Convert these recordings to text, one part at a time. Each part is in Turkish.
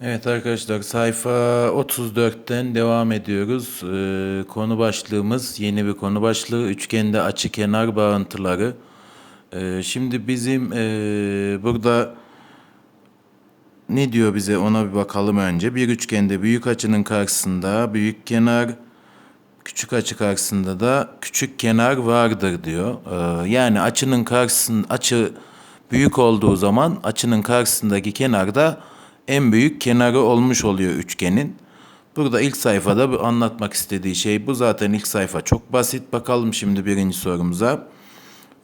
Evet arkadaşlar sayfa 34'ten devam ediyoruz. Ee, konu başlığımız yeni bir konu başlığı üçgende açı kenar bağıntıları. Ee, şimdi bizim ee, burada ne diyor bize ona bir bakalım önce. Bir üçgende büyük açının karşısında büyük kenar, küçük açı karşısında da küçük kenar vardır diyor. Ee, yani açının karşısında açı büyük olduğu zaman açının karşısındaki kenar da en büyük kenarı olmuş oluyor üçgenin. Burada ilk sayfada bu anlatmak istediği şey bu. Zaten ilk sayfa çok basit. Bakalım şimdi birinci sorumuza.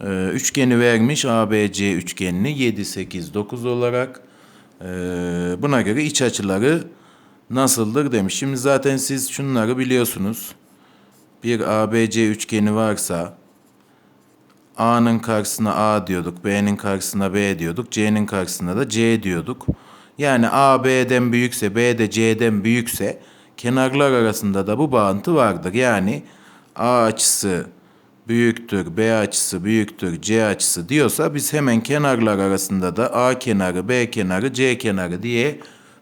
Ee, üçgeni vermiş ABC üçgenini 7, 8, 9 olarak. Ee, buna göre iç açıları nasıldır demiş. Şimdi zaten siz şunları biliyorsunuz. Bir ABC üçgeni varsa A'nın karşısına A diyorduk, B'nin karşısına B diyorduk, C'nin karşısına da C diyorduk. Yani A B'den büyükse, B de C'den büyükse kenarlar arasında da bu bağıntı vardır. Yani A açısı büyüktür, B açısı büyüktür, C açısı diyorsa biz hemen kenarlar arasında da A kenarı, B kenarı, C kenarı diye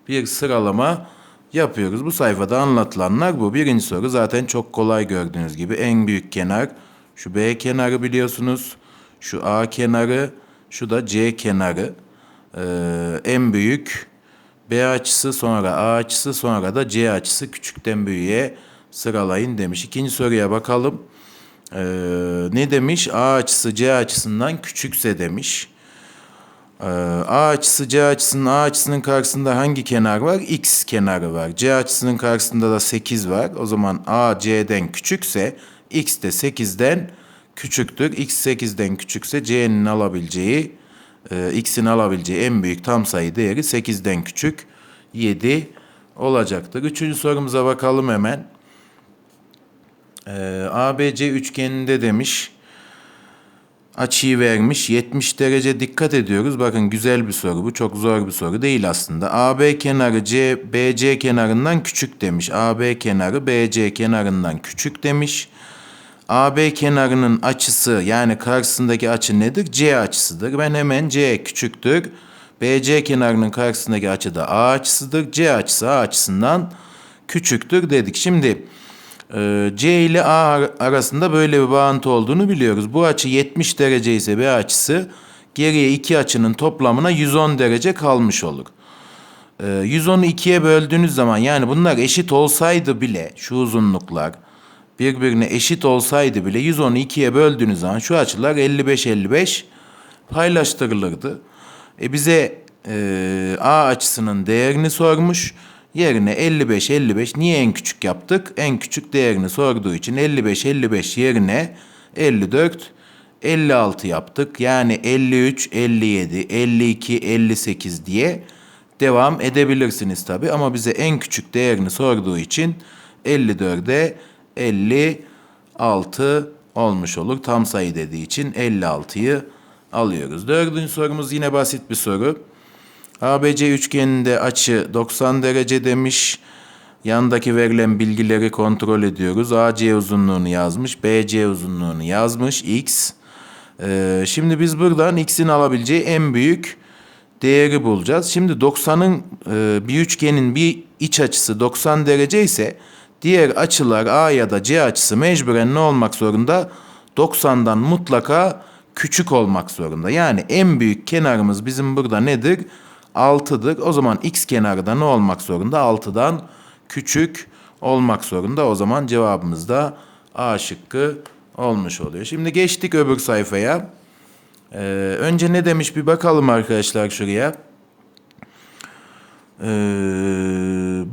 bir sıralama yapıyoruz. Bu sayfada anlatılanlar bu. Birinci soru zaten çok kolay gördüğünüz gibi en büyük kenar şu B kenarı biliyorsunuz. Şu A kenarı, şu da C kenarı. Ee, en büyük B açısı sonra A açısı sonra da C açısı küçükten büyüğe sıralayın demiş. İkinci soruya bakalım. Ee, ne demiş? A açısı C açısından küçükse demiş. Ee, A açısı C açısının A açısının karşısında hangi kenar var? X kenarı var. C açısının karşısında da 8 var. O zaman A C'den küçükse X de 8'den küçüktür. X 8'den küçükse C'nin alabileceği e, X'in alabileceği en büyük tam sayı değeri 8'den küçük 7 olacaktır. Üçüncü sorumuza bakalım hemen. Ee, ABC üçgeninde demiş açıyı vermiş 70 derece dikkat ediyoruz. Bakın güzel bir soru bu. Çok zor bir soru değil aslında. AB kenarı C BC kenarından küçük demiş. AB kenarı BC kenarından küçük demiş. AB kenarının açısı yani karşısındaki açı nedir? C açısıdır. Ben hemen C küçüktür. BC kenarının karşısındaki açı da A açısıdır. C açısı A açısından küçüktür dedik. Şimdi e, C ile A arasında böyle bir bağıntı olduğunu biliyoruz. Bu açı 70 derece ise B açısı geriye iki açının toplamına 110 derece kalmış olur. E, 110'u ikiye böldüğünüz zaman yani bunlar eşit olsaydı bile şu uzunluklar birbirine eşit olsaydı bile 110'u ikiye böldüğünüz zaman şu açılar 55-55 paylaştırılırdı. E bize e, A açısının değerini sormuş. Yerine 55-55 niye en küçük yaptık? En küçük değerini sorduğu için 55-55 yerine 54 56 yaptık. Yani 53, 57, 52, 58 diye devam edebilirsiniz tabi. Ama bize en küçük değerini sorduğu için 54'e 56 olmuş olur. Tam sayı dediği için 56'yı alıyoruz. Dördüncü sorumuz yine basit bir soru. ABC üçgeninde açı 90 derece demiş. Yandaki verilen bilgileri kontrol ediyoruz. AC uzunluğunu yazmış, BC uzunluğunu yazmış, X. Ee, şimdi biz buradan X'in alabileceği en büyük değeri bulacağız. Şimdi 90'ın e, bir üçgenin bir iç açısı 90 derece ise diğer açılar A ya da C açısı mecburen ne olmak zorunda? 90'dan mutlaka küçük olmak zorunda. Yani en büyük kenarımız bizim burada nedir? 6'dır. O zaman x kenarı da ne olmak zorunda? 6'dan küçük olmak zorunda. O zaman cevabımız da A şıkkı olmuş oluyor. Şimdi geçtik öbür sayfaya. Ee, önce ne demiş bir bakalım arkadaşlar şuraya. Ee,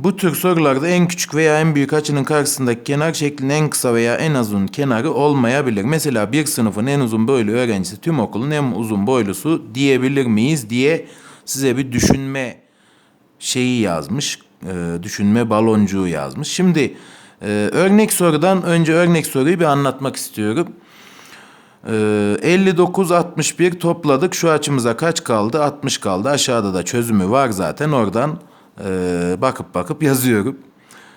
bu tür sorularda en küçük veya en büyük açının karşısındaki kenar şeklinin en kısa veya en uzun kenarı olmayabilir. Mesela bir sınıfın en uzun boylu öğrencisi tüm okulun en uzun boylusu diyebilir miyiz diye size bir düşünme şeyi yazmış. E, düşünme baloncuğu yazmış. Şimdi e, örnek sorudan önce örnek soruyu bir anlatmak istiyorum. E, 59 61 topladık. Şu açımıza kaç kaldı? 60 kaldı. Aşağıda da çözümü var zaten. Oradan e, bakıp bakıp yazıyorum.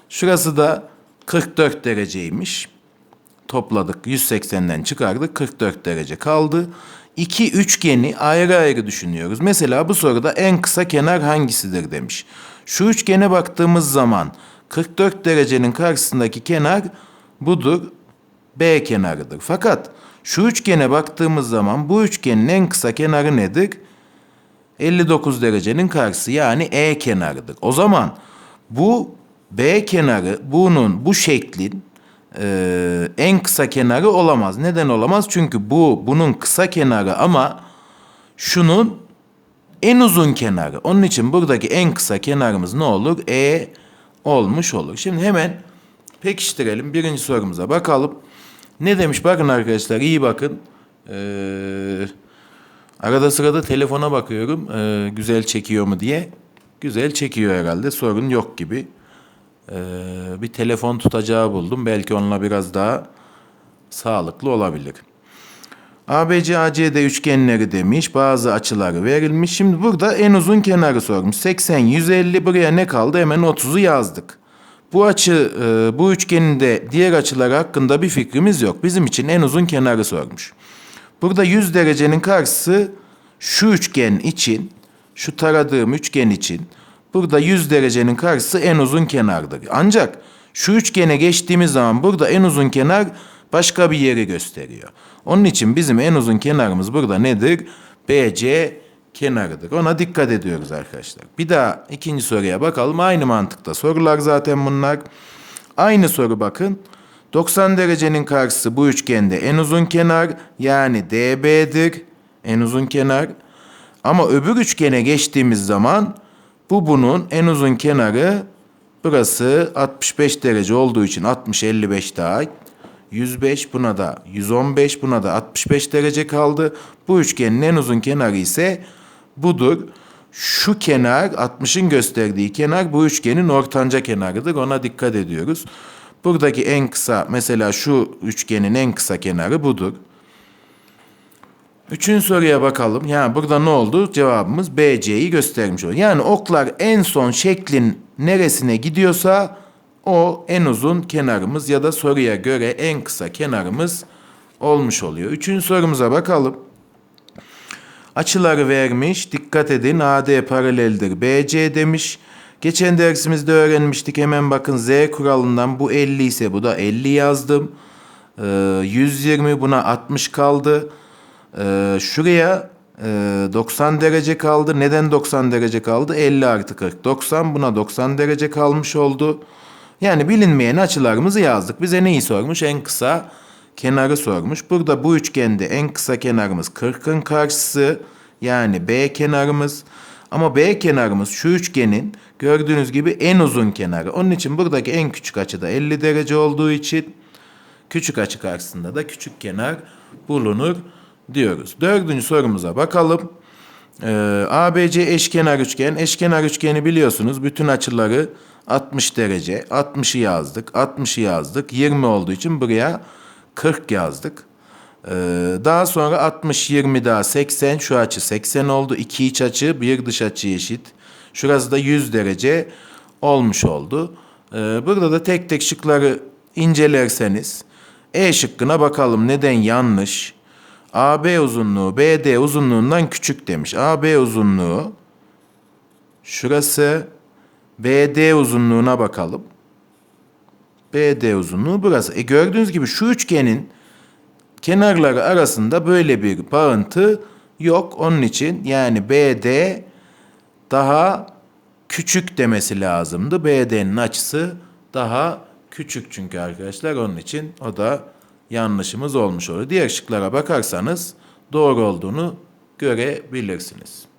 Şurası da 44 dereceymiş. Topladık 180'den çıkardık 44 derece kaldı. iki üçgeni ayrı ayrı düşünüyoruz. Mesela bu soruda en kısa kenar hangisidir demiş. Şu üçgene baktığımız zaman 44 derecenin karşısındaki kenar budur. B kenarıdır. Fakat şu üçgene baktığımız zaman bu üçgenin en kısa kenarı nedir? 59 derecenin karşısı yani E kenarıdır. O zaman bu B kenarı bunun bu şeklin e, en kısa kenarı olamaz. Neden olamaz? Çünkü bu bunun kısa kenarı ama şunun en uzun kenarı. Onun için buradaki en kısa kenarımız ne olur? E olmuş olur. Şimdi hemen pekiştirelim. Birinci sorumuza bakalım. Ne demiş? Bakın arkadaşlar iyi bakın. Ee, arada sırada telefona bakıyorum. ee, güzel çekiyor mu diye. Güzel çekiyor herhalde. Sorun yok gibi. Ee, bir telefon tutacağı buldum. Belki onunla biraz daha sağlıklı olabilir. ABC ACD üçgenleri demiş. Bazı açıları verilmiş. Şimdi burada en uzun kenarı sormuş. 80 150 buraya ne kaldı? Hemen 30'u yazdık. Bu açı e, bu üçgenin de diğer açıları hakkında bir fikrimiz yok. Bizim için en uzun kenarı sormuş. Burada 100 derecenin karşısı şu üçgen için, şu taradığım üçgen için burada 100 derecenin karşısı en uzun kenardır. Ancak şu üçgene geçtiğimiz zaman burada en uzun kenar başka bir yeri gösteriyor. Onun için bizim en uzun kenarımız burada nedir? BC kenarıdır. Ona dikkat ediyoruz arkadaşlar. Bir daha ikinci soruya bakalım. Aynı mantıkta sorular zaten bunlar. Aynı soru bakın. 90 derecenin karşısı bu üçgende en uzun kenar yani DB'dir. En uzun kenar. Ama öbür üçgene geçtiğimiz zaman bu bunun en uzun kenarı burası 65 derece olduğu için 60 55 daha 105 buna da 115 buna da 65 derece kaldı. Bu üçgenin en uzun kenarı ise budur. Şu kenar 60'ın gösterdiği kenar bu üçgenin ortanca kenarıdır. Ona dikkat ediyoruz. Buradaki en kısa mesela şu üçgenin en kısa kenarı budur. Üçüncü soruya bakalım. Yani burada ne oldu? Cevabımız BC'yi göstermiş oluyor. Yani oklar en son şeklin neresine gidiyorsa o en uzun kenarımız ya da soruya göre en kısa kenarımız olmuş oluyor. Üçüncü sorumuza bakalım. Açıları vermiş. Dikkat edin AD paraleldir BC demiş. Geçen dersimizde öğrenmiştik. Hemen bakın Z kuralından bu 50 ise bu da 50 yazdım. Ee, 120 buna 60 kaldı. Ee, şuraya e, 90 derece kaldı. Neden 90 derece kaldı? 50 artı 40. 90 buna 90 derece kalmış oldu. Yani bilinmeyen açılarımızı yazdık. Bize neyi sormuş? En kısa kenarı sormuş. Burada bu üçgende en kısa kenarımız 40'ın karşısı yani B kenarımız. Ama B kenarımız şu üçgenin gördüğünüz gibi en uzun kenarı. Onun için buradaki en küçük açı da 50 derece olduğu için küçük açı karşısında da küçük kenar bulunur diyoruz. Dördüncü sorumuza bakalım. Ee, ABC eşkenar üçgen. Eşkenar üçgeni biliyorsunuz bütün açıları 60 derece. 60'ı yazdık. 60'ı yazdık. 20 olduğu için buraya 40 yazdık. Ee, daha sonra 60, 20 daha 80. Şu açı 80 oldu. İki iç açı, bir dış açı eşit. Şurası da 100 derece olmuş oldu. Ee, burada da tek tek şıkları incelerseniz E şıkkına bakalım neden yanlış. AB uzunluğu BD uzunluğundan küçük demiş. AB uzunluğu şurası BD uzunluğuna bakalım. BD uzunluğu burası. E gördüğünüz gibi şu üçgenin kenarları arasında böyle bir bağıntı yok. Onun için yani BD daha küçük demesi lazımdı. BD'nin açısı daha küçük çünkü arkadaşlar. Onun için o da yanlışımız olmuş oluyor. Diğer şıklara bakarsanız doğru olduğunu görebilirsiniz.